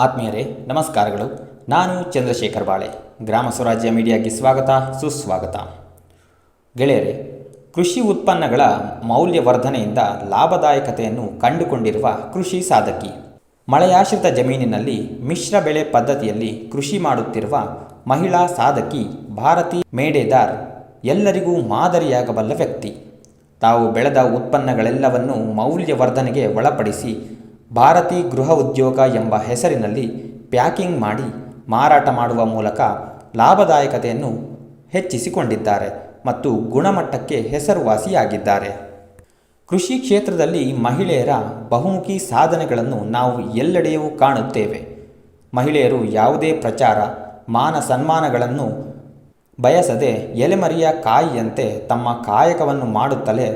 ಆತ್ಮೀಯರೇ, ನಮಸ್ಕಾರಗಳು. ನಾನು ಚಂದ್ರಶೇಖರ್ ಬಾಳೆ. ಗ್ರಾಮ ಸ್ವರಾಜ್ಯ ಮೀಡಿಯಾಗೆ ಸ್ವಾಗತ, ಸುಸ್ವಾಗತ. ಗೆಳೆಯರೇ, ಕೃಷಿ ಉತ್ಪನ್ನಗಳ ಮೌಲ್ಯವರ್ಧನೆಯಿಂದ ಲಾಭದಾಯಕತೆಯನ್ನು ಕಂಡುಕೊಂಡಿರುವ ಕೃಷಿ ಸಾಧಕಿ. ಮಳೆಯಾಶ್ರಿತ ಜಮೀನಿನಲ್ಲಿ ಮಿಶ್ರ ಬೆಳೆ ಪದ್ಧತಿಯಲ್ಲಿ ಕೃಷಿ ಮಾಡುತ್ತಿರುವ ಮಹಿಳಾ ಸಾಧಕಿ ಭಾರತಿ ಮೇಡೇದಾರ್ ಎಲ್ಲರಿಗೂ ಮಾದರಿಯಾಗಬಲ್ಲ ವ್ಯಕ್ತಿ. ತಾವು ಬೆಳೆದ ಉತ್ಪನ್ನಗಳೆಲ್ಲವನ್ನು ಮೌಲ್ಯವರ್ಧನೆಗೆ ಒಳಪಡಿಸಿ ಭಾರತಿ ಗೃಹ ಉದ್ಯೋಗ ಎಂಬ ಹೆಸರಿನಲ್ಲಿ ಪ್ಯಾಕಿಂಗ್ ಮಾಡಿ ಮಾರಾಟ ಮಾಡುವ ಮೂಲಕ ಲಾಭದಾಯಕತೆಯನ್ನು ಹೆಚ್ಚಿಸಿಕೊಂಡಿದ್ದಾರೆ ಮತ್ತು ಗುಣಮಟ್ಟಕ್ಕೆ ಹೆಸರುವಾಸಿಯಾಗಿದ್ದಾರೆ. ಕೃಷಿ ಕ್ಷೇತ್ರದಲ್ಲಿ ಮಹಿಳೆಯರ ಬಹುಮುಖಿ ಸಾಧನೆಗಳನ್ನು ನಾವು ಎಲ್ಲೆಡೆಯೂ ಕಾಣುತ್ತೇವೆ. ಮಹಿಳೆಯರು ಯಾವುದೇ ಪ್ರಚಾರ, ಮಾನ ಸನ್ಮಾನಗಳನ್ನು ಬಯಸದೆ ಎಲೆಮರಿಯ ಕಾಯಿಯಂತೆ ತಮ್ಮ ಕಾಯಕವನ್ನು ಮಾಡುತ್ತಲೇ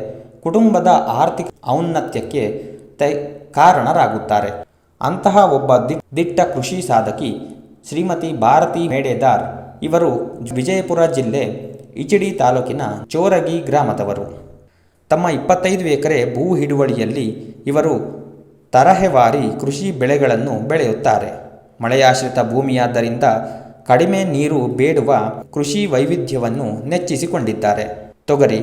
ಕುಟುಂಬದ ಆರ್ಥಿಕ ಔನ್ನತ್ಯಕ್ಕೆ ಕಾರಣರಾಗುತ್ತಾರೆ. ಅಂತಹ ಒಬ್ಬ ದಿಟ್ಟ ಕೃಷಿ ಸಾಧಕಿ ಶ್ರೀಮತಿ ಭಾರತಿ ಮೇಡೇದಾರ್ ಇವರು ವಿಜಯಪುರ ಜಿಲ್ಲೆ ಇಚಡಿ ತಾಲೂಕಿನ ಚೋರಗಿ ಗ್ರಾಮದವರು. ತಮ್ಮ ಇಪ್ಪತ್ತೈದು ಎಕರೆ ಭೂ ಹಿಡುವಳಿಯಲ್ಲಿ ಇವರು ತರಹೆವಾರಿ ಕೃಷಿ ಬೆಳೆಗಳನ್ನು ಬೆಳೆಯುತ್ತಾರೆ. ಮಳೆಯಾಶ್ರಿತ ಭೂಮಿಯಾದ್ದರಿಂದ ಕಡಿಮೆ ನೀರು ಬೇಡುವ ಕೃಷಿ ವೈವಿಧ್ಯವನ್ನು ನೆಚ್ಚಿಸಿಕೊಂಡಿದ್ದಾರೆ. ತೊಗರಿ,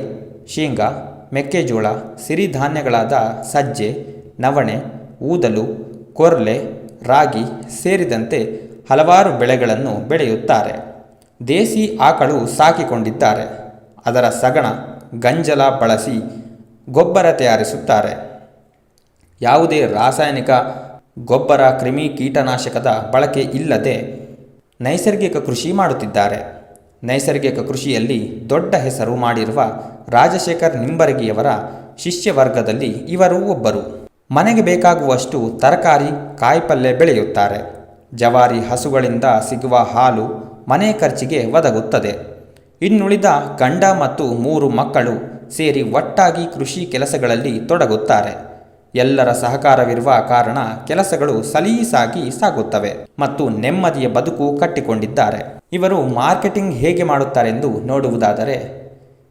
ಶೇಂಗಾ, ಮೆಕ್ಕೆಜೋಳ, ಸಿರಿಧಾನ್ಯಗಳಾದ ಸಜ್ಜೆ ನವಣೆ, ಊದಲು, ಕೊರ್ಲೆ, ರಾಗಿ ಸೇರಿದಂತೆ ಹಲವಾರು ಬೆಳೆಗಳನ್ನು ಬೆಳೆಯುತ್ತಾರೆ. ದೇಸಿ ಆಕಳು ಸಾಕಿಕೊಂಡಿದ್ದಾರೆ. ಅದರ ಸಗಣ, ಗಂಜಲ ಬಳಸಿ ಗೊಬ್ಬರ ತಯಾರಿಸುತ್ತಾರೆ. ಯಾವುದೇ ರಾಸಾಯನಿಕ ಗೊಬ್ಬರ, ಕ್ರಿಮಿ ಕೀಟನಾಶಕದ ಬಳಕೆ ಇಲ್ಲದೆ ನೈಸರ್ಗಿಕ ಕೃಷಿ ಮಾಡುತ್ತಿದ್ದಾರೆ. ನೈಸರ್ಗಿಕ ಕೃಷಿಯಲ್ಲಿ ದೊಡ್ಡ ಹೆಸರು ಮಾಡಿರುವ ರಾಜಶೇಖರ್ ನಿಂಬರಗಿಯವರ ಶಿಷ್ಯವರ್ಗದಲ್ಲಿ ಇವರು ಒಬ್ಬರು. ಮನೆಗೆ ಬೇಕಾಗುವಷ್ಟು ತರಕಾರಿ ಕಾಯಿಪಲ್ಯ ಬೆಳೆಯುತ್ತಾರೆ. ಜವಾರಿ ಹಸುಗಳಿಂದ ಸಿಗುವ ಹಾಲು ಮನೆ ಖರ್ಚಿಗೆ ಒದಗುತ್ತದೆ. ಇನ್ನುಳಿದ ಗಂಡ ಮತ್ತು ಮೂರು ಮಕ್ಕಳು ಸೇರಿ ಒಟ್ಟಾಗಿ ಕೃಷಿ ಕೆಲಸಗಳಲ್ಲಿ ತೊಡಗುತ್ತಾರೆ. ಎಲ್ಲರ ಸಹಕಾರವಿರುವ ಕಾರಣ ಕೆಲಸಗಳು ಸಲೀಸಾಗಿ ಸಾಗುತ್ತವೆ ಮತ್ತು ನೆಮ್ಮದಿಯ ಬದುಕು ಕಟ್ಟಿಕೊಂಡಿದ್ದಾರೆ. ಇವರು ಮಾರ್ಕೆಟಿಂಗ್ ಹೇಗೆ ಮಾಡುತ್ತಾರೆಂದು ನೋಡುವುದಾದರೆ,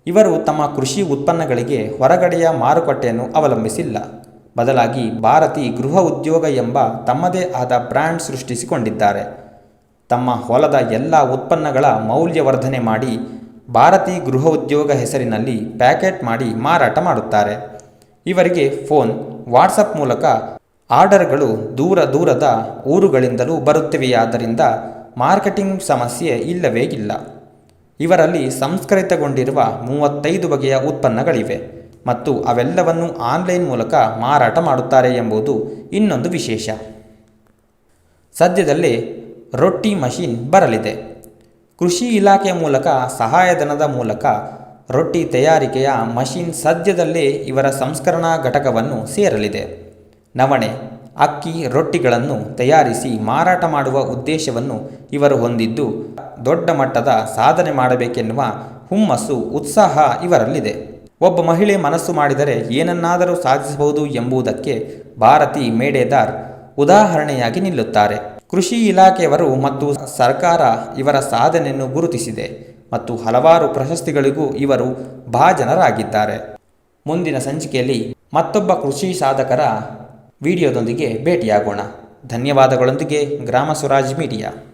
ಇವರು ತಮ್ಮ ಕೃಷಿ ಉತ್ಪನ್ನಗಳಿಗೆ ಹೊರಗಡೆಯ ಮಾರುಕಟ್ಟೆಯನ್ನು ಅವಲಂಬಿಸಿಲ್ಲ. ಬದಲಾಗಿ ಭಾರತಿ ಗೃಹ ಉದ್ಯೋಗ ಎಂಬ ತಮ್ಮದೇ ಆದ ಬ್ರ್ಯಾಂಡ್ ಸೃಷ್ಟಿಸಿಕೊಂಡಿದ್ದಾರೆ. ತಮ್ಮ ಹೊಲದ ಎಲ್ಲ ಉತ್ಪನ್ನಗಳ ಮೌಲ್ಯವರ್ಧನೆ ಮಾಡಿ ಭಾರತಿ ಗೃಹ ಉದ್ಯೋಗ ಹೆಸರಿನಲ್ಲಿ ಪ್ಯಾಕೆಟ್ ಮಾಡಿ ಮಾರಾಟ ಮಾಡುತ್ತಾರೆ. ಇವರಿಗೆ ಫೋನ್ ವಾಟ್ಸಪ್ ಮೂಲಕ ಆರ್ಡರ್ಗಳು ದೂರ ದೂರದ ಊರುಗಳಿಂದಲೂ ಬರುತ್ತಿವೆಯಾದ್ದರಿಂದ ಮಾರ್ಕೆಟಿಂಗ್ ಸಮಸ್ಯೆ ಇಲ್ಲವೇ ಇಲ್ಲ. ಇವರಲ್ಲಿ ಸಂಸ್ಕರಿತಗೊಂಡಿರುವ ಮೂವತ್ತೈದು ಬಗೆಯ ಉತ್ಪನ್ನಗಳಿವೆ. ಮತ್ತು ಅವೆಲ್ಲವನ್ನು ಆನ್ಲೈನ್ ಮೂಲಕ ಮಾರಾಟ ಮಾಡುತ್ತಾರೆ ಎಂಬುದು ಇನ್ನೊಂದು ವಿಶೇಷ. ಸದ್ಯದಲ್ಲೇ ರೊಟ್ಟಿ ಮಷೀನ್ ಬರಲಿದೆ. ಕೃಷಿ ಇಲಾಖೆಯ ಮೂಲಕ ಸಹಾಯಧನದ ಮೂಲಕ ರೊಟ್ಟಿ ತಯಾರಿಕೆಯ ಮಷೀನ್ ಸದ್ಯದಲ್ಲೇ ಇವರ ಸಂಸ್ಕರಣಾ ಘಟಕವನ್ನು ಸೇರಲಿದೆ. ನವಣೆ, ಅಕ್ಕಿ ರೊಟ್ಟಿಗಳನ್ನು ತಯಾರಿಸಿ ಮಾರಾಟ ಮಾಡುವ ಉದ್ದೇಶವನ್ನು ಇವರು ಹೊಂದಿದ್ದು ದೊಡ್ಡ ಮಟ್ಟದ ಸಾಧನೆ ಮಾಡಬೇಕೆನ್ನುವ ಹುಮ್ಮಸ್ಸು, ಉತ್ಸಾಹ ಇವರಲ್ಲಿದೆ. ಒಬ್ಬ ಮಹಿಳೆ ಮನಸ್ಸು ಮಾಡಿದರೆ ಏನನ್ನಾದರೂ ಸಾಧಿಸಬಹುದು ಎಂಬುದಕ್ಕೆ ಭಾರತಿ ಮೇಡೇದಾರ್ ಉದಾಹರಣೆಯಾಗಿ ನಿಲ್ಲುತ್ತಾರೆ. ಕೃಷಿ ಇಲಾಖೆಯವರು ಮತ್ತು ಸರ್ಕಾರ ಇವರ ಸಾಧನೆಯನ್ನು ಗುರುತಿಸಿದೆ ಮತ್ತು ಹಲವಾರು ಪ್ರಶಸ್ತಿಗಳಿಗೂ ಇವರು ಭಾಜನರಾಗಿದ್ದಾರೆ. ಮುಂದಿನ ಸಂಚಿಕೆಯಲ್ಲಿ ಮತ್ತೊಬ್ಬ ಕೃಷಿ ಸಾಧಕರ ವಿಡಿಯೋದೊಂದಿಗೆ ಭೇಟಿಯಾಗೋಣ. ಧನ್ಯವಾದಗಳೊಂದಿಗೆ ಗ್ರಾಮ ಸ್ವರಾಜ್ ಮೀಡಿಯಾ.